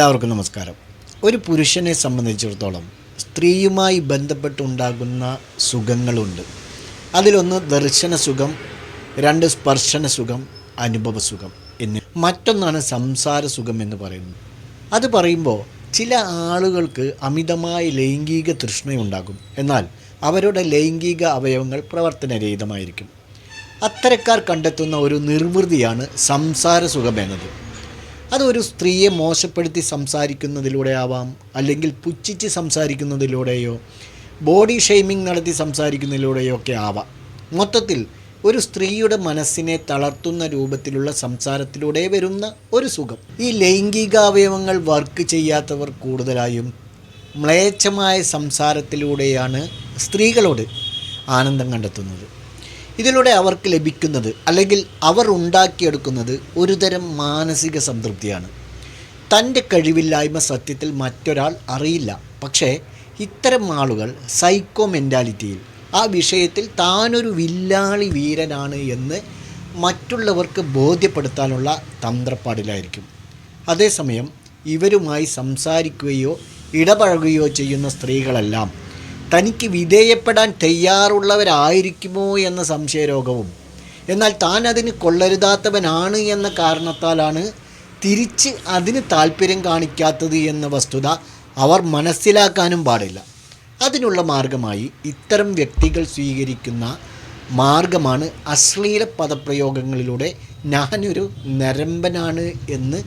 എല്ലാവർക്കും നമസ്കാരം. ഒരു പുരുഷനെ സംബന്ധിച്ചിടത്തോളം സ്ത്രീയുമായി ബന്ധപ്പെട്ടുണ്ടാകുന്ന സുഖങ്ങളുണ്ട്. അതിലൊന്ന് ദർശന സുഖം രണ്ട് സ്പർശന സുഖം അനുഭവ സുഖം എന്ന് മറ്റൊന്നാണ് സംസാര സുഖം എന്ന് പറയുന്നത്. അത് പറയുമ്പോൾ ചില ആളുകൾക്ക് അമിതമായ ലൈംഗിക തൃഷ്ണയുണ്ടാകും. എന്നാൽ അവരുടെ ലൈംഗിക അവയവങ്ങൾ പ്രവർത്തനരഹിതമായിരിക്കും. അത്തരക്കാർ കണ്ടെത്തുന്ന ഒരു നിർവൃതിയാണ് സംസാര സുഖം എന്നത്. അതൊരു സ്ത്രീയെ മോശപ്പെടുത്തി സംസാരിക്കുന്നതിലൂടെ ആവാം അല്ലെങ്കിൽ പുച്ഛിച്ച് സംസാരിക്കുന്നതിലൂടെയോ ബോഡി ഷെയ്മിങ് നടത്തി സംസാരിക്കുന്നതിലൂടെയോ ഒക്കെ ആവാം. മൊത്തത്തിൽ ഒരു സ്ത്രീയുടെ മനസ്സിനെ തളർത്തുന്ന രൂപത്തിലുള്ള സംസാരത്തിലൂടെ വരുന്ന ഒരു സുഖം. ഈ ലൈംഗികാവയവങ്ങൾ വർക്ക് ചെയ്യാത്തവർ കൂടുതലായും മ്ലേച്ഛമായ സംസാരത്തിലൂടെയാണ് സ്ത്രീകളോട് ആനന്ദം കണ്ടെത്തുന്നത്. ഇതിലൂടെ അവർക്ക് ലഭിക്കുന്നത് അല്ലെങ്കിൽ അവർ ഉണ്ടാക്കിയെടുക്കുന്നത് ഒരുതരം മാനസിക സംതൃപ്തിയാണ്. തന്റെ കഴിവില്ലായ്മ സത്യത്തിൽ മറ്റൊരാൾ അറിയില്ല. പക്ഷേ ഇത്തരം ആളുകൾ സൈക്കോ മെന്റാലിറ്റിയിൽ ആ വിഷയത്തിൽ താനൊരു വില്ലാളി വീരനാണ് എന്ന് മറ്റുള്ളവർക്ക് ബോധ്യപ്പെടുത്താനുള്ള തന്ത്രപ്പാടിലായിരിക്കും. അതേസമയം ഇവരുമായി സംസാരിക്കുകയോ ഇടപഴകുകയോ ചെയ്യുന്ന സ്ത്രീകളെല്ലാം തനിക്ക് വിധേയപ്പെടാൻ തയ്യാറുള്ളവരായിരിക്കുമോ എന്ന സംശയരോഗവും. എന്നാൽ താൻ അതിന് കൊള്ളരുതാത്തവനാണ് എന്ന കാരണത്താലാണ് തിരിച്ച് അതിന് താല്പര്യം കാണിക്കാത്തത് എന്ന വസ്തുത അവർ മനസ്സിലാക്കാനും പാടില്ല. അതിനുള്ള മാർഗമായി ഇത്തരം വ്യക്തികൾ സ്വീകരിക്കുന്ന മാർഗമാണ് അശ്ലീല പദപ്രയോഗങ്ങളിലൂടെ ഞാനൊരു നരമ്പനാണ് എന്ന്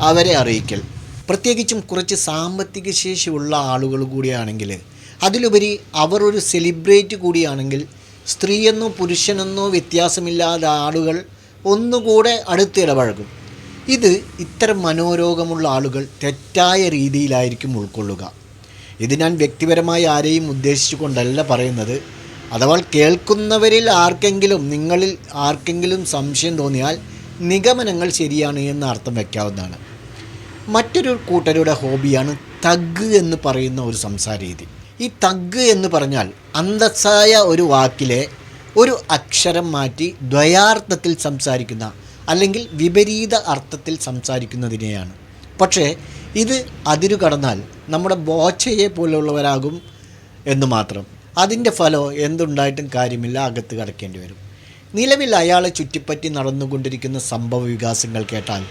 അവരെ അറിയിക്കൽ. പ്രത്യേകിച്ചും കുറച്ച് സാമ്പത്തിക ശേഷിയുള്ള ആളുകൾ കൂടിയാണെങ്കിൽ അതിലുപരി അവർ ഒരു സെലിബ്രേറ്റ് കൂടിയാണെങ്കിൽ സ്ത്രീയെന്നോ പുരുഷനെന്നോ വ്യത്യാസമില്ലാത്ത ആളുകൾ ഒന്നുകൂടെ അടുത്തിടപഴകും ഇത് ഇത്തരം മനോരോഗമുള്ള ആളുകൾ തെറ്റായ രീതിയിലായിരിക്കും ഉൾക്കൊള്ളുക. ഇത് ഞാൻ വ്യക്തിപരമായി ആരെയും ഉദ്ദേശിച്ചുകൊണ്ടല്ല പറയുന്നത്. അഥവാ കേൾക്കുന്നവരിൽ ആർക്കെങ്കിലും നിങ്ങളിൽ ആർക്കെങ്കിലും സംശയം തോന്നിയാൽ നിഗമനങ്ങൾ ശരിയാണ് എന്ന് അർത്ഥം വയ്ക്കാവുന്നതാണ്. മറ്റൊരു കൂട്ടരുടെ ഹോബിയാണ് തഗ് എന്ന് പറയുന്ന ഒരു സംസാര രീതി ഈ തഗ് എന്ന് പറഞ്ഞാൽ അന്തസ്സായ ഒരു വാക്കിലെ ഒരു അക്ഷരം മാറ്റി ദ്വയാർത്ഥത്തിൽ സംസാരിക്കുന്ന അല്ലെങ്കിൽ വിപരീത അർത്ഥത്തിൽ സംസാരിക്കുന്നതിനെയാണ്. പക്ഷേ ഇത് അതിരു കടന്നാൽ നമ്മുടെ ബോച്ചയെ പോലുള്ളവരാകും എന്ന് മാത്രം. അതിന്റെ ഫലം എന്തുണ്ടായിട്ടും കാര്യമില്ല അകത്ത് കടക്കേണ്ടി വരും. നിലവിൽ അയാളെ ചുറ്റിപ്പറ്റി നടന്നുകൊണ്ടിരിക്കുന്ന സംഭവ വികാസങ്ങൾ കേട്ടാൽ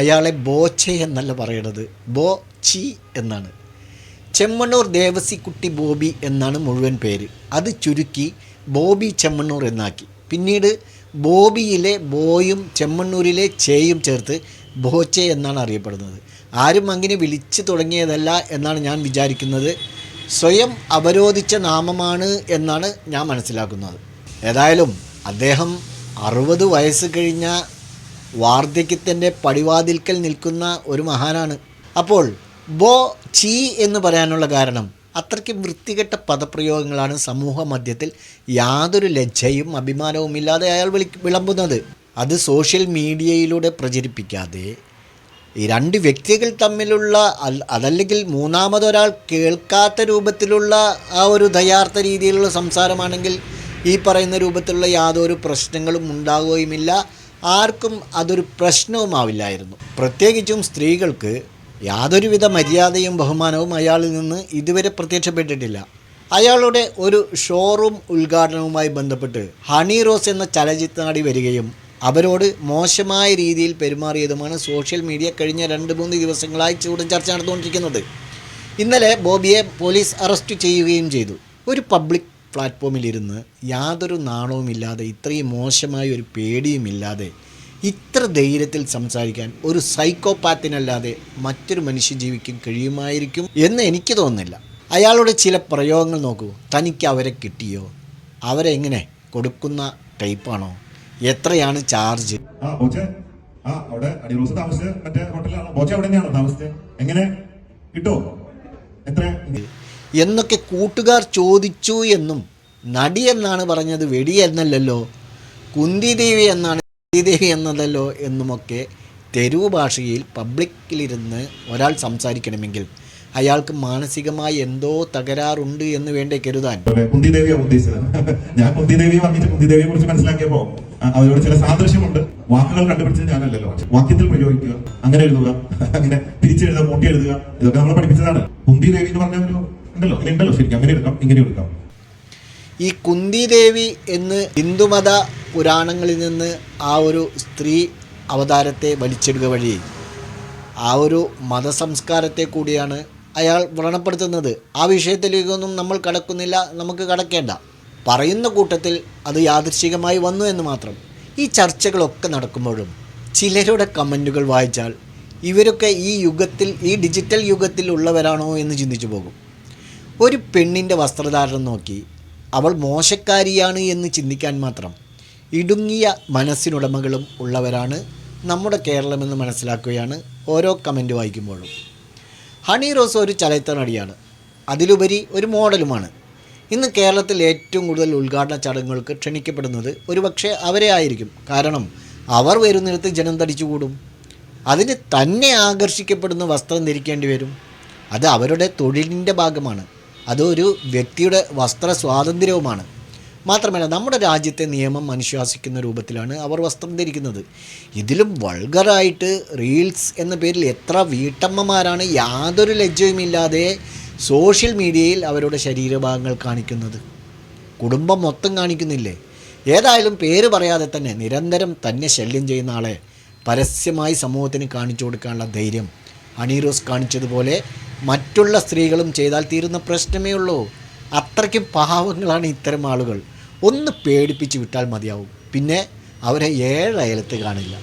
അയാളെ ബോച്ചെ എന്നല്ല പറയണത്. ബോ ചി എന്നാണ്. ചെമ്മണ്ണൂർ ദേവസിക്കുട്ടി ബോബി എന്നാണ് മുഴുവൻ പേര്. അത് ചുരുക്കി ബോബി ചെമ്മണ്ണൂർ എന്നാക്കി. പിന്നീട് ബോബിയിലെ ബോയും ചെമ്മണ്ണൂരിലെ ചേയും ചേർത്ത് ബോച്ചെ എന്നാണ് അറിയപ്പെടുന്നത്. ആരും അങ്ങനെ വിളിച്ചു തുടങ്ങിയതല്ല എന്നാണ് ഞാൻ വിചാരിക്കുന്നത്. സ്വയം അവരോധിച്ച നാമമാണ് എന്നാണ് ഞാൻ മനസ്സിലാക്കുന്നത്. ഏതായാലും അദ്ദേഹം അറുപത് വയസ്സ് കഴിഞ്ഞ വാർദ്ധക്യത്തിന്റെ പടിവാതിൽക്കൽ നിൽക്കുന്ന ഒരു മഹാനാണ്. അപ്പോൾ ബോ ചീ എന്ന് പറയാനുള്ള കാരണം അത്രയ്ക്ക് വൃത്തികെട്ട പദപ്രയോഗങ്ങളാണ് സമൂഹ മധ്യത്തിൽ യാതൊരു ലജ്ജയും അഭിമാനവും ഇല്ലാതെ അയാൾ വിളി വിളമ്പുന്നത്. അത് സോഷ്യൽ മീഡിയയിലൂടെ പ്രചരിപ്പിക്കാതെ ഈ രണ്ട് വ്യക്തികൾ തമ്മിലുള്ള അതല്ലെങ്കിൽ മൂന്നാമതൊരാൾ കേൾക്കാത്ത രൂപത്തിലുള്ള ആ ഒരു ദയാർത്ഥ രീതിയിലുള്ള സംസാരമാണെങ്കിൽ ഈ പറയുന്ന രൂപത്തിലുള്ള യാതൊരു പ്രശ്നങ്ങളും ഉണ്ടാവുകയുമില്ല. ആർക്കും അതൊരു പ്രശ്നവുമാവില്ലായിരുന്നു. പ്രത്യേകിച്ചും സ്ത്രീകൾക്ക് യാതൊരുവിധ മര്യാദയും ബഹുമാനവും അയാളിൽ നിന്ന് ഇതുവരെ പ്രത്യക്ഷപ്പെട്ടിട്ടില്ല. അയാളുടെ ഒരു ഷോറൂം ഉദ്ഘാടനവുമായി ബന്ധപ്പെട്ട് ഹണി റോസ് എന്ന ചലച്ചിത്രനടി വരികയും അവരോട് മോശമായ രീതിയിൽ പെരുമാറിയതുമാണ് സോഷ്യൽ മീഡിയ കഴിഞ്ഞ രണ്ട് മൂന്ന് ദിവസങ്ങളായി ചൂടൻ ചർച്ച നടന്നുകൊണ്ടിരിക്കുന്നത്. ഇന്നലെ ബോബിയെ പോലീസ് അറസ്റ്റ് ചെയ്യുകയും ചെയ്തു. ഒരു പബ്ലിക് പ്ലാറ്റ്ഫോമിലിരുന്ന് യാതൊരു നാണവുമില്ലാതെ ഇത്രയും മോശമായ ഒരു പേടിയുമില്ലാതെ ഇത്ര ധൈര്യത്തിൽ സംസാരിക്കാൻ ഒരു സൈക്കോപാത്തിനല്ലാതെ മറ്റൊരു മനുഷ്യ ജീവിക്കും കഴിയുമായിരിക്കും എന്ന് എനിക്ക് തോന്നുന്നില്ല. അയാളുടെ ചില പ്രയോഗങ്ങൾ നോക്കൂ. തനിക്ക് അവരെ കിട്ടിയോ? അവരെ എങ്ങനെ? കൊടുക്കുന്ന ടൈപ്പാണോ എത്രയാണ് ചാർജ് അവിടെ അടിറോസ് മറ്റേ ഹോട്ടലിലാണ് ബോച്ച അവിടെ തന്നെയാണോ താമസിച്ചത്? എങ്ങനെ? കിട്ടോ? എത്ര? എന്നൊക്കെ കൂട്ടുകാർ ചോദിച്ചു എന്നും നടി എന്നാണ് പറഞ്ഞത് വെടി എന്നല്ലല്ലോ കുന്തിദേവി എന്നാണ് കുന്തിദേവി എന്നതല്ലോ എന്നുമൊക്കെ തെരുവ് ഭാഷയിൽ പബ്ലിക്കിലിരുന്ന് ഒരാൾ സംസാരിക്കണമെങ്കിൽ അയാൾക്ക് മാനസികമായി എന്തോ തകരാറുണ്ട് എന്ന് വേണ്ടേ കരുതാൻ. കുന്തിദേവിയാ ഉദ്ദേശിച്ചത്. ഞാൻ കുന്തി ദേവി വന്നിട്ട് കുന്തി കുറിച്ച് മനസ്സിലാക്കിയപ്പോ അവരോട് ചില സാദൃശ്യമുണ്ട്. വാക്കുകൾ കണ്ടുപിടിച്ചത് ഞാനല്ലല്ലോ. വാക്യത്തിൽ പ്രയോഗിക്കുക അങ്ങനെ എഴുതുക അങ്ങനെ തിരിച്ചെഴുതുക മുട്ടി എഴുതുക ഇതൊക്കെ നമ്മളെ പഠിപ്പിച്ചതാണ്. കുന്തിദേവി എന്ന് പറഞ്ഞ ഒരു ഉണ്ടല്ലോ ഇല്ലല്ലോ ഉണ്ടല്ലോ ശരിക്കും. അങ്ങനെ എടുക്കാം ഇങ്ങനെ എടുക്കാം. ഈ കുന്തിദേവി എന്ന് ഹിന്ദുമത പുരാണങ്ങളിൽ നിന്ന് ആ ഒരു സ്ത്രീ അവതാരത്തെ വലിച്ചെടുക്കുക വഴി ആ ഒരു മതസംസ്കാരത്തെ കൂടിയാണ് അയാൾ വ്രണപ്പെടുത്തുന്നത്. ആ വിഷയത്തിലേക്കൊന്നും നമ്മൾ കടക്കുന്നില്ല നമുക്ക് കടക്കേണ്ട. പറയുന്ന കൂട്ടത്തിൽ അത് യാദൃശികമായി വന്നു എന്ന് മാത്രം. ഈ ചർച്ചകളൊക്കെ നടക്കുമ്പോഴും ചിലരുടെ കമന്റുകൾ വായിച്ചാൽ ഇവരൊക്കെ ഈ യുഗത്തിൽ ഈ ഡിജിറ്റൽ യുഗത്തിൽ ഉള്ളവരാണോ എന്ന് ചിന്തിച്ചു പോകും. ഒരു പെണ്ണിന്റെ വസ്ത്രധാരണം നോക്കി അവൾ മോശക്കാരിയാണ് എന്ന് ചിന്തിക്കാൻ മാത്രം ഇടുങ്ങിയ മനസ്സിനുടമകളും ഉള്ളവരാണ് നമ്മുടെ കേരളമെന്ന് മനസ്സിലാക്കുകയാണ് ഓരോ കമന്റ് വായിക്കുമ്പോഴും. ഹണി റോസ് ഒരു ചലച്ചിത്ര നടിയാണ്. അതിലുപരി ഒരു മോഡലുമാണ്. ഇന്ന് കേരളത്തിൽ ഏറ്റവും കൂടുതൽ ഉദ്ഘാടന ചടങ്ങുകൾക്ക് ക്ഷണിക്കപ്പെടുന്നത് ഒരുപക്ഷെ അവരെ ആയിരിക്കും. കാരണം അവർ വരുന്നിടത്ത് ജനം തടിച്ചുകൂടും. അതിന് തന്നെ ആകർഷിക്കപ്പെടുന്ന വസ്ത്രം ധരിക്കേണ്ടി വരും. അത് അവരുടെ തൊഴിലിന്റെ ഭാഗമാണ്. അതൊരു വ്യക്തിയുടെ വസ്ത്ര സ്വാതന്ത്ര്യവുമാണ്. മാത്രമല്ല നമ്മുടെ രാജ്യത്തെ നിയമം അനുശാസിക്കുന്ന രൂപത്തിലാണ് അവർ വസ്ത്രം ധരിക്കുന്നത്. ഇതിലും വൾഗറായിട്ട് റീൽസ് എന്ന പേരിൽ എത്ര വീട്ടമ്മമാരാണ് യാതൊരു ലജ്ജയുമില്ലാതെ സോഷ്യൽ മീഡിയയിൽ അവരുടെ ശരീരഭാഗങ്ങൾ കാണിക്കുന്നത്. കുടുംബം മൊത്തം കാണിക്കുന്നില്ലേ? ഏതായാലും പേര് പറയാതെ തന്നെ നിരന്തരം തന്നെ ശല്യം ചെയ്യുന്ന ആളെ പരസ്യമായി സമൂഹത്തിന് കാണിച്ചു കൊടുക്കാനുള്ള ധൈര്യം. അണീറോസ് കാണിച്ചതുപോലെ മറ്റുള്ള സ്ത്രീകളും ചെയ്താൽ തീരുന്ന പ്രശ്നമേ ഉള്ളൂ. അത്രയ്ക്കും പാവങ്ങളാണ് ഇത്തരം ആളുകൾ. ഒന്ന് പേടിപ്പിച്ച് വിട്ടാൽ മതിയാവും. പിന്നെ അവരെ ഏഴയലത്ത് കാണില്ല